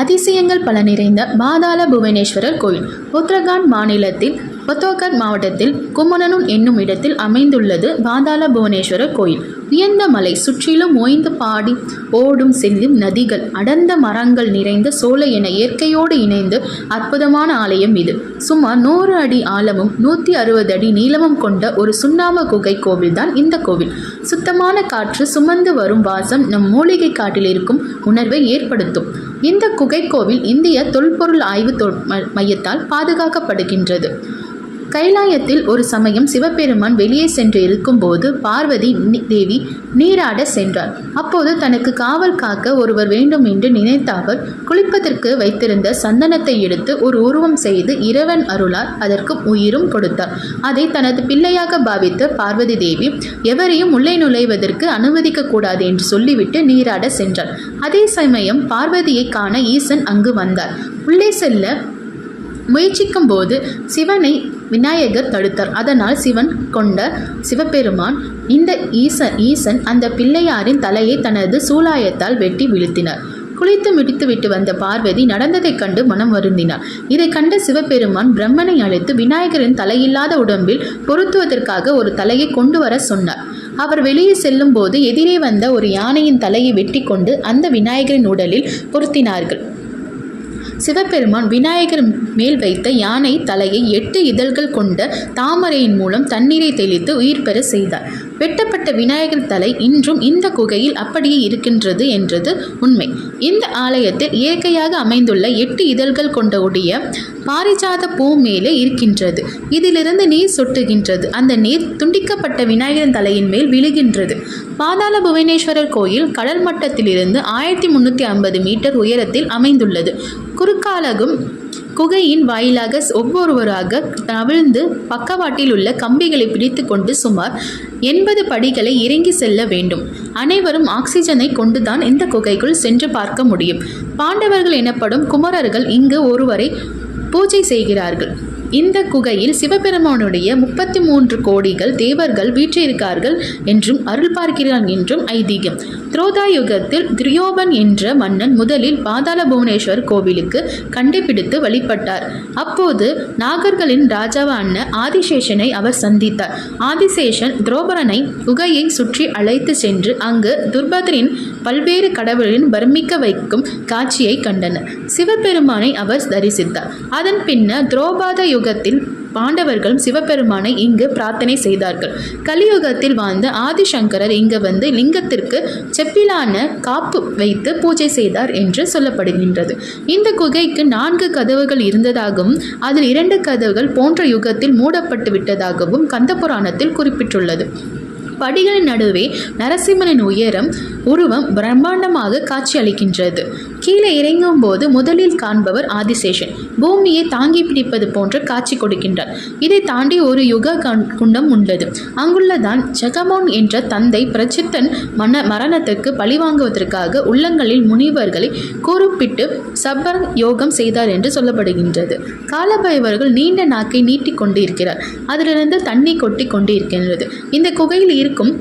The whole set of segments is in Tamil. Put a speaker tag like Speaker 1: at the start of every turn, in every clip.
Speaker 1: அதிசயங்கள் பல நிறைந்த பாதாள புவனேஸ்வரர் கோயில். உத்தரகாண்ட் மாநிலத்தில் பத்தோகர் மாவட்டத்தில் குமணனும் என்னும் இடத்தில் அமைந்துள்ளது பாதாள புவனேஸ்வரர் கோயில். உயர்ந்த மலை சுற்றிலும் ஓய்ந்து பாடி ஓடும் செல்லும் நதிகள் அடர்ந்த மரங்கள் நிறைந்த சோலை என இயற்கையோடு இணைந்து அற்புதமான ஆலயம் இது. சுமார் நூறு அடி ஆழமும் நூற்றி அறுபது அடி நீளமும் கொண்ட ஒரு சுண்ணாம குகை கோவில்தான் இந்த கோவில். சுத்தமான காற்று சுமந்து வரும் வாசம் நம் மூலிகை காட்டில் இருக்கும் உணர்வை ஏற்படுத்தும். இந்த குகைக்கோவில் இந்திய தொல்பொருள் ஆய்வு ம- மையத்தால் பாதுகாக்கப்படுகின்றது. கைலாயத்தில் ஒரு சமயம் சிவபெருமான் வெளியே சென்று இருக்கும்போது பார்வதி தேவி நீராட சென்றார் அப்போது தனக்கு காவல் காக்க ஒருவர் வேண்டும் என்று நினைத்த அவர் குளிப்பதற்கு வைத்திருந்த சந்தனத்தை எடுத்து ஒரு உருவம் செய்து இறைவன் அருளால் அதற்கு உயிரும் கொடுத்தார். அதை தனது பிள்ளையாக பாவித்த பார்வதி தேவி எவரையும் உள்ளே நுழைவதற்கு அனுமதிக்க கூடாது என்று சொல்லிவிட்டு நீராட சென்றார் அதே சமயம் பார்வதியை காண ஈசன் அங்கு வந்தார். உள்ளே செல்ல முயற்சிக்கும் போது சிவனை விநாயகர் தடுத்தார். அதனால் சிவன் கொண்ட சிவபெருமான் இந்த ஈசன் ஈசன் அந்த பிள்ளையாரின் தலையை தனது சூலாயத்தால் வெட்டி வீழ்த்தினார். குளித்து முடித்துவிட்டு வந்த பார்வதி நடந்ததைக் கண்டு மனம் வருந்தினார் இதை கண்ட சிவபெருமான் பிரம்மனை அழைத்து விநாயகரின் தலையில்லாத உடம்பில் பொருத்துவதற்காக ஒரு தலையை கொண்டு வர சொன்னார். அவர் வெளியே செல்லும் போது எதிரே வந்த ஒரு யானையின் தலையை வெட்டி கொண்டு அந்த விநாயகரின் உடலில் பொருத்தினார்கள். சிவபெருமான் விநாயகர் மேல் வைத்த யானை தலையை எட்டு இதழ்கள் கொண்ட தாமரையின் மூலம் தண்ணீரை தெளித்து உயிர் பெற செய்தார். வெட்டப்பட்ட விநாயகர் தலை இன்றும் இந்த குகையில் அப்படியே இருக்கின்றது என்றது உண்மை. இந்த ஆலயத்தில் இயற்கையாக அமைந்துள்ள எட்டு இதழ்கள் கொண்ட உடைய பாரிஜாத பூ மேலே இருக்கின்றது. இதிலிருந்து நீர் சொட்டுகின்றது. அந்த நீர் துண்டிக்கப்பட்ட விநாயகரின் தலையின் மேல் விழுகின்றது. பாதாள புவனேஸ்வரர் கோயில் கடல் மட்டத்திலிருந்து ஆயிரத்தி முன்னூற்றி ஐம்பது மீட்டர் உயரத்தில் அமைந்துள்ளது. குறுக்காலகும் குகையின் வாயிலாக ஒவ்வொருவராக தவிழ்ந்து பக்கவாட்டில் உள்ள கம்பிகளை பிடித்து கொண்டு சுமார் எண்பது படிகளை இறங்கி செல்ல வேண்டும். அனைவரும் ஆக்சிஜனை கொண்டுதான் இந்த குகைக்குள் சென்று பார்க்க முடியும். பாண்டவர்கள் எனப்படும் குமரர்கள் இங்கு ஒருவரை பூஜை செய்கிறார்கள். இந்த குகையில் சிவபெருமானுடைய முப்பத்தி மூன்று கோடிகள் தேவர்கள் வீற்றிருக்கார்கள் என்றும் அருள் பார்க்கிறான் என்றும் ஐதீகம். துரோதா யுகத்தில் துரியோபன் என்ற மன்னன் முதலில் பாதாள புவனேஸ்வர் கோவிலுக்கு கண்டுபிடித்து வழிபட்டார். அப்போது நாகர்களின் ராஜாவான ஆதிசேஷனை அவர் சந்தித்தார். ஆதிசேஷன் துரோபரனை குகையை சுற்றி அழைத்து சென்று அங்கு துர்பதரின் பல்வேறு கடவுளின் வர்மிக்க வைக்கும் காட்சியை கண்டனர். சிவபெருமானை அவர் தரிசித்தார். அதன் பின்னர் துரோபாத யுகத்தில் பாண்டவர்களும் சிவபெருமானை இங்கு பிரார்த்தனை செய்தார்கள். கலியுகத்தில் வாழ்ந்த ஆதிசங்கரர் இங்கு வந்து லிங்கத்திற்கு செப்பிலான காப்பு வைத்து பூஜை செய்தார் என்று சொல்லப்படுகின்றது. இந்த குகைக்கு நான்கு கதவுகள் இருந்ததாகவும் அதில் இரண்டு கதவுகள் போன்ற யுகத்தில் மூடப்பட்டு விட்டதாகவும் கந்தபுராணத்தில் குறிப்பிட்டுள்ளது. படிகளின் நடுவே நரசிம்மனின் உயரம் உருவம் பிரம்மாண்டமாக காட்சியளிக்கின்றது. கீழே இறங்கும் போது முதலில் காண்பவர் ஆதிசேஷன். பூமியை தாங்கி பிடிப்பது போன்ற காட்சி கொடுக்கின்றார். இதை தாண்டி ஒரு யுக குண்டம் உள்ளது. அங்குள்ளதான் ஜெகமோன் என்ற தந்தை பிரச்சித்தன் மன மரணத்திற்கு பழிவாங்குவதற்காக உள்ளங்களில் முனிவர்களை குறிப்பிட்டு சபர் யோகம் செய்தார் என்று சொல்லப்படுகின்றது. காலபைவர்கள் நீண்ட நாக்கை நீட்டிக் கொண்டிருக்கிறார் அதிலிருந்து தண்ணி கொட்டி கொண்டிருக்கின்றது. இந்த குகையில் இருக்கும்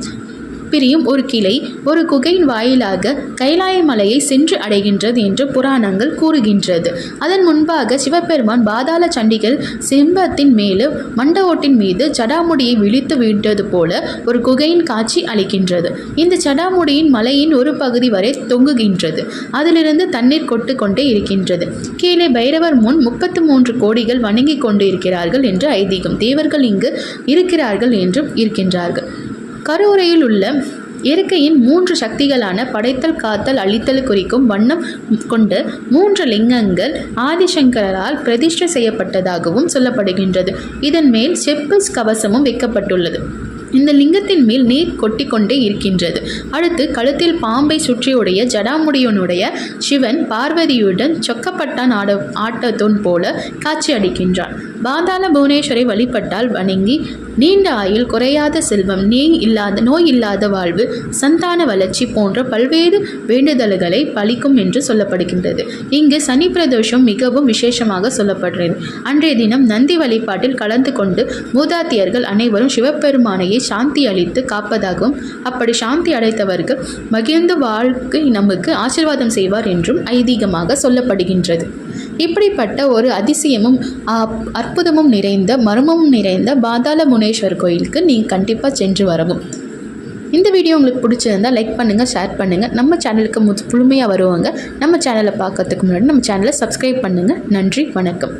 Speaker 1: பிரியும் ஒரு கிளை ஒரு குகையின் வாயிலாக கைலாய மலையை சென்று அடைகின்றது என்று புராணங்கள் கூறுகின்றது. அதன் முன்பாக சிவபெருமான் பாதாள சண்டிகள் சிம்பத்தின் மேலும் மண்டவோட்டின் மீது சடாமுடியை விழித்து விட்டது போல ஒரு குகையின் காட்சி அளிக்கின்றது. இந்த சடாமுடியின் மலையின் ஒரு பகுதி வரை தொங்குகின்றது. அதிலிருந்து தண்ணீர் கொட்டு கொண்டே இருக்கின்றது. கீழே பைரவர் முன் முப்பத்து மூன்று கோடிகள் வணங்கிக் கொண்டு இருக்கிறார்கள் என்று ஐதீகம். தேவர்கள் இங்கு இருக்கிறார்கள் என்றும் இருக்கின்றார்கள். கருவுரையில் உள்ள இயற்கையின் மூன்று சக்திகளான படைத்தல் காத்தல் அழித்தல் குறிக்கும் வண்ணம் கொண்ட மூன்று லிங்கங்கள் ஆதிசங்கரால் பிரதிஷ்டை செய்யப்பட்டதாகவும் சொல்லப்படுகின்றது. இதன் மேல் செப்பஸ் கவசமும் வைக்கப்பட்டுள்ளது. இந்த லிங்கத்தின் மேல் நீர் கொட்டிக்கொண்டே இருக்கின்றது. அடுத்து கழுத்தில் பாம்பை சுற்றியுடைய ஜடாமுடியனுடைய சிவன் பார்வதியுடன் சொக்கப்பட்டான் ஆட ஆட்டத்தோன் போல காட்சி அளிக்கின்றான். பாதாள புவனேஸ்வரை வழிபட்டால் வணங்கி நீண்ட ஆயுள் குறையாத செல்வம் நீ இல்லாத நோய் இல்லாத வாழ்வு சந்தான வளர்ச்சி போன்ற பல்வேறு வேண்டுதல்களை பலிக்கும் என்று சொல்லப்படுகின்றது. இங்கு சனி பிரதோஷம் மிகவும் விசேஷமாக சொல்லப்படுகிறது. அன்றைய தினம் நந்தி வழிபாட்டில் கலந்து கொண்டு மூதாத்தியர்கள் அனைவரும் சிவபெருமானையை சாந்தி அளித்து காப்பதாகவும் அப்படி சாந்தி அடைத்தவர்கள் மகிழ்ந்து வாழ்க்கை நமக்கு ஆசீர்வாதம் செய்வார் என்றும் ஐதீகமாக சொல்லப்படுகின்றது. இப்படிப்பட்ட ஒரு அதிசயமும் அற்புதமும் நிறைந்த மர்மமும் நிறைந்த பாதாள முனேஸ்வர் கோயிலுக்கு நீங்கள் கண்டிப்பாக சென்று வரவும். இந்த வீடியோ உங்களுக்கு பிடிச்சிருந்தா லைக் பண்ணுங்கள் ஷேர் பண்ணுங்கள் நம்ம சேனலுக்கு முழு முழுமையாக வருவாங்க. நம்ம சேனலை பார்க்கறதுக்கு முன்னாடி நம்ம சேனலை சப்ஸ்கிரைப் பண்ணுங்கள் நன்றி வணக்கம்.